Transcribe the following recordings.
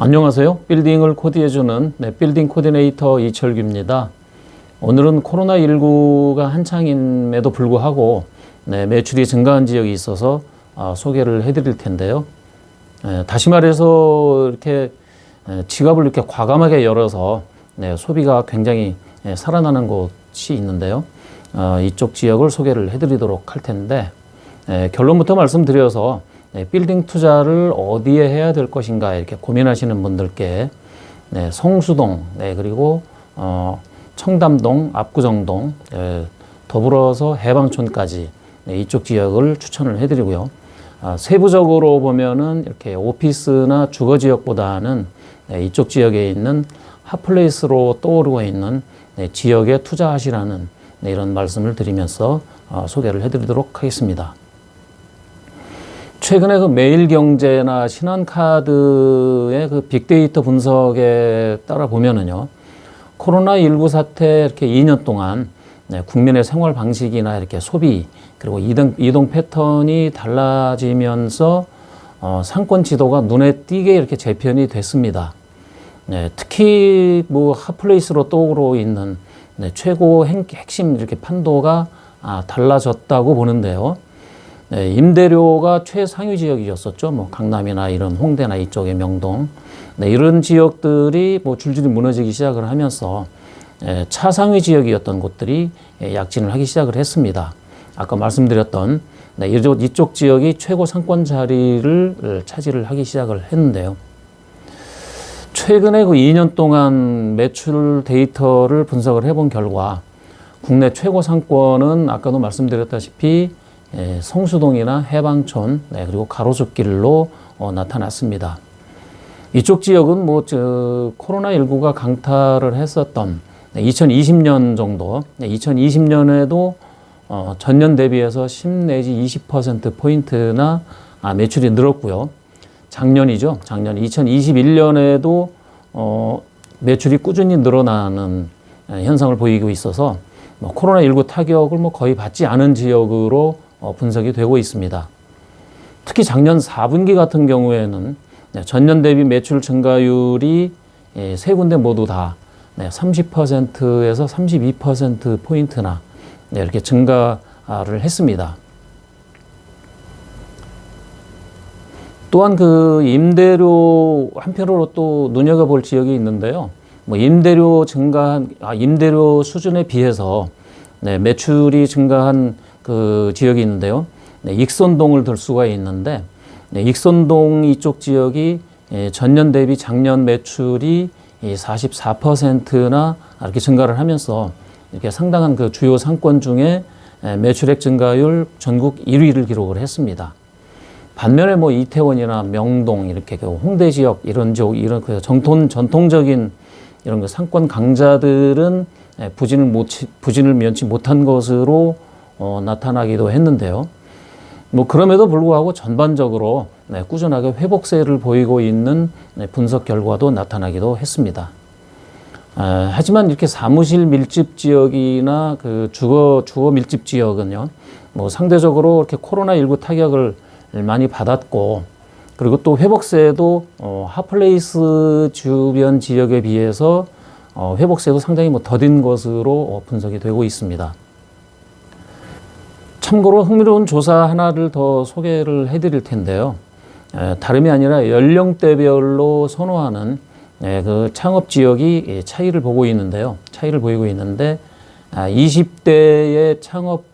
안녕하세요. 빌딩을 코디해주는 네, 빌딩 코디네이터 이철규입니다. 오늘은 코로나19가 한창임에도 불구하고 네, 매출이 증가한 지역이 있어서 아, 소개를 해드릴 텐데요. 에, 다시 말해서 이렇게 에, 지갑을 이렇게 과감하게 열어서 네, 소비가 굉장히 에, 살아나는 곳이 있는데요. 어, 이쪽 지역을 소개를 해드리도록 할 텐데 에, 결론부터 말씀드려서 네, 빌딩 투자를 어디에 해야 될 것인가 이렇게 고민하시는 분들께 네, 성수동 네, 그리고 어, 청담동, 압구정동 예, 더불어서 해방촌까지 네, 이쪽 지역을 추천을 해드리고요. 아, 세부적으로 보면은 이렇게 오피스나 주거 지역보다는 네, 이쪽 지역에 있는 핫플레이스로 떠오르고 있는 네, 지역에 투자하시라는 네, 이런 말씀을 드리면서 어, 소개를 해드리도록 하겠습니다. 최근에 그 매일경제나 신한카드의 그 빅데이터 분석에 따라 보면은요, 코로나19 사태 이렇게 2년 동안 네, 국민의 생활 방식이나 이렇게 소비 그리고 이동, 이동 패턴이 달라지면서 어, 상권 지도가 눈에 띄게 이렇게 재편이 됐습니다. 네, 특히 뭐 핫플레이스로 떠오르고 있는 네, 최고 행, 핵심 이렇게 판도가 아, 달라졌다고 보는데요. 네, 임대료가 최상위 지역이었었죠. 뭐 강남이나 이런 홍대나 이쪽의 명동. 네, 이런 지역들이 뭐 줄줄이 무너지기 시작을 하면서 예, 차상위 지역이었던 곳들이 예, 약진을 하기 시작을 했습니다. 아까 말씀드렸던 네, 이쪽, 이쪽 지역이 최고 상권 자리를 차지를 하기 시작을 했는데요. 최근에 그 2년 동안 매출 데이터를 분석을 해본 결과 국내 최고 상권은 아까도 말씀드렸다시피 예, 성수동이나 해방촌 네, 그리고 가로수길로 어, 나타났습니다. 이쪽 지역은 뭐 저, 코로나19가 강타를 했었던 네, 2020년 정도, 네, 2020년에도 어, 전년 대비해서 10 내지 20% 포인트나 아, 매출이 늘었고요. 작년이죠. 작년 2021년에도 어, 매출이 꾸준히 늘어나는 예, 현상을 보이고 있어서 뭐 코로나19 타격을 뭐 거의 받지 않은 지역으로 어, 분석이 되고 있습니다. 특히 작년 4분기 같은 경우에는 네, 전년 대비 매출 증가율이 예, 세 군데 모두 다 네, 30%에서 32% 포인트나 네, 이렇게 증가를 했습니다. 또한 그 임대료 한편으로 또 눈여겨볼 지역이 있는데요. 뭐 임대료 증가한 아, 임대료 수준에 비해서 네, 매출이 증가한 그 지역이 있는데요. 네, 익선동을 들 수가 있는데 네, 익선동 이쪽 지역이 예, 전년 대비 작년 매출이 44%나 이렇게 증가를 하면서 이렇게 상당한 그 주요 상권 중에 예, 매출액 증가율 전국 1위를 기록을 했습니다. 반면에 뭐 이태원이나 명동 이렇게 그 홍대 지역 이런 지역 이런 그 정통 전통적인 이런 그 상권 강자들은 예, 부진을 못 부진을 면치 못한 것으로 어, 나타나기도 했는데요. 뭐 그럼에도 불구하고 전반적으로 네, 꾸준하게 회복세를 보이고 있는 네, 분석 결과도 나타나기도 했습니다. 아, 하지만 이렇게 사무실 밀집 지역이나 그 주거 주거 밀집 지역은요, 뭐 상대적으로 이렇게 코로나 19 타격을 많이 받았고, 그리고 또 회복세도 어, 핫플레이스 주변 지역에 비해서 어, 회복세도 상당히 뭐 더딘 것으로 어, 분석이 되고 있습니다. 참고로 흥미로운 조사 하나를 더 소개를 해드릴 텐데요. 에, 다름이 아니라 연령대별로 선호하는 에, 그 창업 지역이 예, 차이를 보고 있는데요. 차이를 보이고 있는데 아, 20대의 창업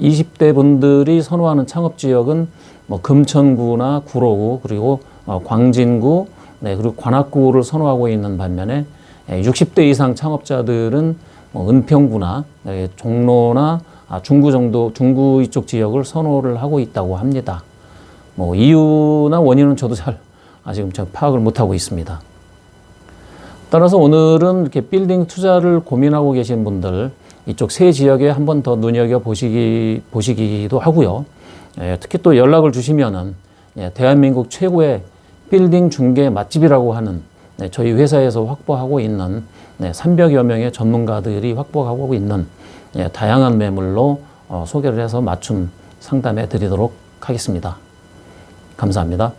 20대 분들이 선호하는 창업 지역은 뭐 금천구나 구로구 그리고 어, 광진구 네, 그리고 관악구를 선호하고 있는 반면에 예, 60대 이상 창업자들은 뭐 은평구나 네, 종로나 아, 중구 정도, 중구 이쪽 지역을 선호를 하고 있다고 합니다. 뭐 이유나 원인은 저도 잘 아직 좀 파악을 못 하고 있습니다. 따라서 오늘은 이렇게 빌딩 투자를 고민하고 계신 분들 이쪽 세 지역에 한 번 더 눈여겨 보시기 보시기도 하고요. 예, 특히 또 연락을 주시면은 예, 대한민국 최고의 빌딩 중개 맛집이라고 하는 네, 저희 회사에서 확보하고 있는 네, 300여 명의 전문가들이 확보하고 있는 예, 다양한 매물로 어, 소개를 해서 맞춤 상담해 드리도록 하겠습니다. 감사합니다.